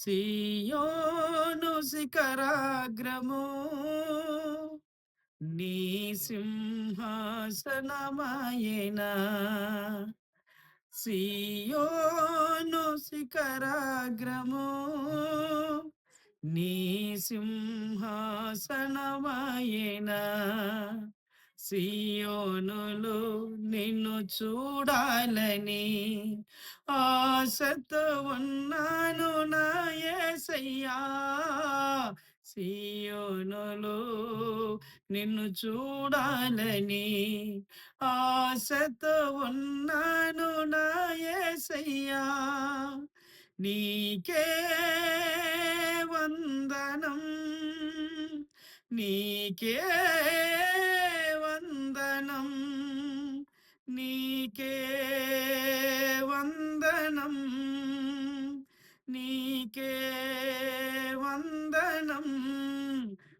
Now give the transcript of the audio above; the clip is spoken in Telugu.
సియోను శిఖరాగ్రము నీ సింహాసనమాయనా? సియోను శిఖరాగ్రము నీ సింహాసనమాయనా? సియోనులు నిన్ను చూడాలని ఆశతో ఉన్నాను నా యేసయ్యా సియోనులు నిన్ను చూడాలని ఆశతో ఉన్నాను నా యేసయ్యా నీకే వందనం నీకే